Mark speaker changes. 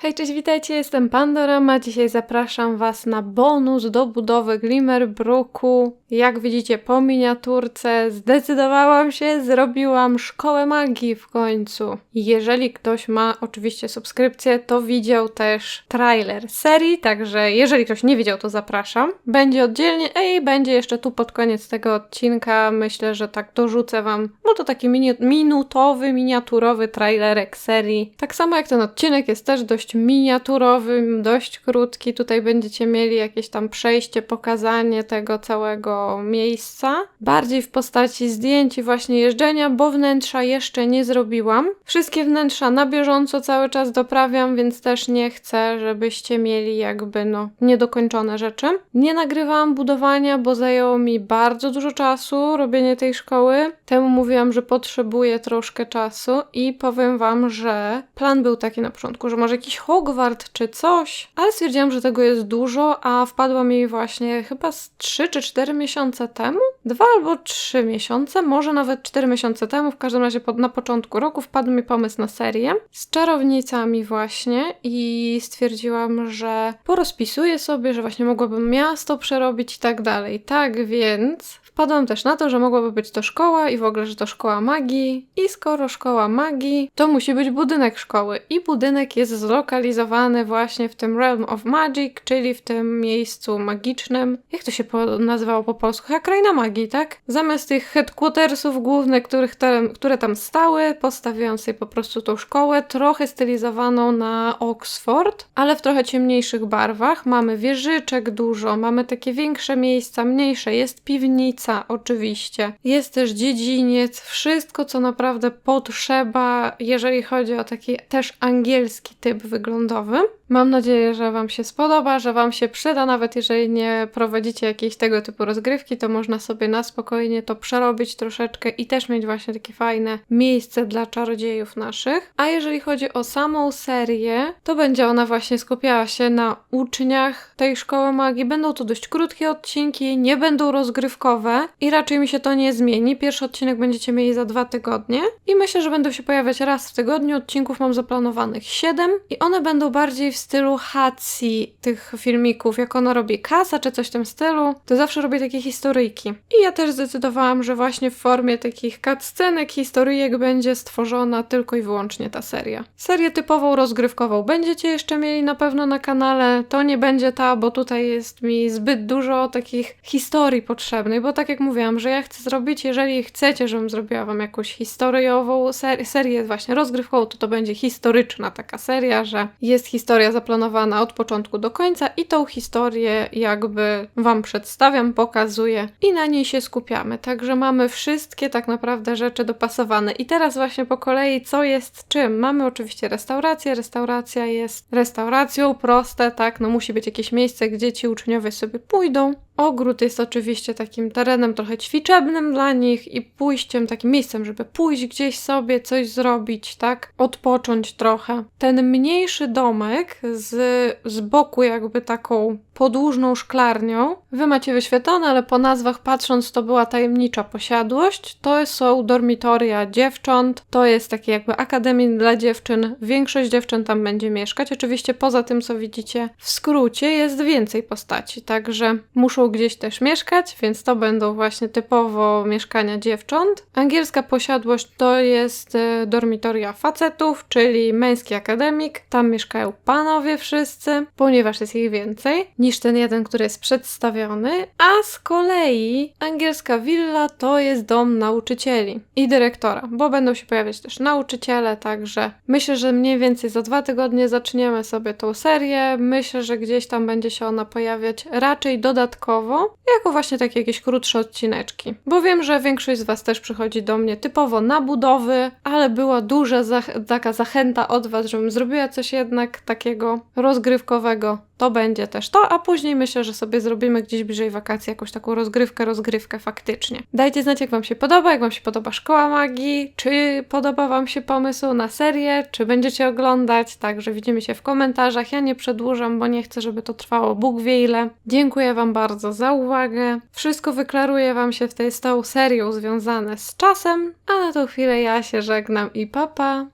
Speaker 1: Hej, cześć, witajcie, jestem Pandorama. Dzisiaj zapraszam Was na bonus do budowy Glimmerbrooku. Jak widzicie po miniaturce, zdecydowałam się, zrobiłam szkołę magii w końcu. Jeżeli ktoś ma oczywiście subskrypcję, to widział też trailer serii, także jeżeli ktoś nie widział, to zapraszam. Będzie oddzielnie, ej, będzie jeszcze tu pod koniec tego odcinka. Myślę, że tak dorzucę Wam, bo to taki mini minutowy, miniaturowy trailerek serii. Tak samo jak ten odcinek jest też dość miniaturowy, dość krótki. Tutaj będziecie mieli jakieś tam przejście, pokazanie tego całego miejsca. Bardziej w postaci zdjęć i właśnie jeżdżenia, bo wnętrza jeszcze nie zrobiłam. Wszystkie wnętrza na bieżąco cały czas doprawiam, więc też nie chcę, żebyście mieli jakby no niedokończone rzeczy. Nie nagrywałam budowania, bo zajęło mi bardzo dużo czasu robienie tej szkoły. Temu mówiłam, że potrzebuję troszkę czasu i powiem wam, że plan był taki na początku, że może jakiś Hogwart czy coś, ale stwierdziłam, że tego jest dużo, a wpadła mi właśnie chyba z 3 czy 4 miesiące temu, dwa albo trzy miesiące, może nawet 4 miesiące temu, w każdym razie pod, na początku roku wpadł mi pomysł na serię z czarownicami właśnie i stwierdziłam, że porozpisuję sobie, że właśnie mogłabym miasto przerobić i tak dalej. Tak więc wpadłam też na to, że mogłaby być to szkoła i w ogóle, że to szkoła magii i skoro szkoła magii, to musi być budynek szkoły i budynek jest zlokalizowany właśnie w tym Realm of Magic, czyli w tym miejscu magicznym. Jak to się po nazywało po polsku? Chyba kraina magii, tak? Zamiast tych headquartersów głównych, których które tam stały, postawiłam sobie po prostu tą szkołę, trochę stylizowaną na Oxford, ale w trochę ciemniejszych barwach. Mamy wieżyczek dużo, mamy takie większe miejsca, mniejsze, jest piwnica oczywiście, jest też dziedziniec, wszystko co naprawdę potrzeba, jeżeli chodzi o taki też angielski typ wyglądowy. Mam nadzieję, że Wam się spodoba, że Wam się przyda, nawet jeżeli nie prowadzicie jakiejś tego typu rozgrywki, to można sobie na spokojnie to przerobić troszeczkę i też mieć właśnie takie fajne miejsce dla czarodziejów naszych. A jeżeli chodzi o samą serię, to będzie ona właśnie skupiała się na uczniach tej szkoły magii. Będą to dość krótkie odcinki, nie będą rozgrywkowe i raczej mi się to nie zmieni. Pierwszy odcinek będziecie mieli za dwa tygodnie i myślę, że będą się pojawiać raz w tygodniu. Odcinków mam zaplanowanych 7 i one będą bardziej w stylu Hatsi tych filmików, jak ona robi kasa czy coś w tym stylu, to zawsze robię takie historyjki. I ja też zdecydowałam, że właśnie w formie takich cutscenek, historyjek będzie stworzona tylko i wyłącznie ta seria. Serię typową rozgrywkową będziecie jeszcze mieli na pewno na kanale, to nie będzie ta, bo tutaj jest mi zbyt dużo takich historii potrzebnych, bo tak jak mówiłam, że ja chcę zrobić, jeżeli chcecie, żebym zrobiła wam jakąś historiową ser serię właśnie rozgrywkową, to to będzie historyczna taka seria, że jest historia zaplanowana od początku do końca i tą historię jakby Wam przedstawiam, pokazuję i na niej się skupiamy. Także mamy wszystkie tak naprawdę rzeczy dopasowane. I teraz właśnie po kolei, co jest czym? Mamy oczywiście restaurację. Restauracja jest restauracją, proste, tak? No musi być jakieś miejsce, gdzie ci uczniowie sobie pójdą. Ogród jest oczywiście takim terenem trochę ćwiczebnym dla nich i pójściem, takim miejscem, żeby pójść gdzieś sobie, coś zrobić, tak? Odpocząć trochę. Ten mniejszy domek z, z boku, jakby taką podłużną szklarnią. Wy macie wyświetlone, ale po nazwach patrząc, to była tajemnicza posiadłość. To są dormitoria dziewcząt, to jest takie jakby akademii dla dziewczyn. Większość dziewczyn tam będzie mieszkać. Oczywiście poza tym, co widzicie w skrócie, jest więcej postaci, także muszą gdzieś też mieszkać, więc to będą właśnie typowo mieszkania dziewcząt. Angielska posiadłość to jest e, dormitoria facetów, czyli męski akademik. Tam mieszkają panowie wszyscy, ponieważ jest ich więcej niż ten jeden, który jest przedstawiony. A z kolei angielska willa to jest dom nauczycieli i dyrektora, bo będą się pojawiać też nauczyciele, także myślę, że mniej więcej za dwa tygodnie zaczniemy sobie tą serię. Myślę, że gdzieś tam będzie się ona pojawiać raczej dodatkowo, jako właśnie takie jakieś krótsze odcineczki. Bo wiem, że większość z Was też przychodzi do mnie typowo na budowy, ale była duża zach- taka zachęta od Was, żebym zrobiła coś jednak takiego rozgrywkowego to będzie też to, a później myślę, że sobie zrobimy gdzieś bliżej wakacji jakąś taką rozgrywkę, rozgrywkę faktycznie. Dajcie znać, jak Wam się podoba, jak Wam się podoba Szkoła Magii, czy podoba Wam się pomysł na serię, czy będziecie oglądać, także widzimy się w komentarzach. Ja nie przedłużam, bo nie chcę, żeby to trwało Bóg wie ile. Dziękuję Wam bardzo za uwagę. Wszystko wyklaruję Wam się w tej z tą serią związane z czasem, a na tą chwilę ja się żegnam i papa.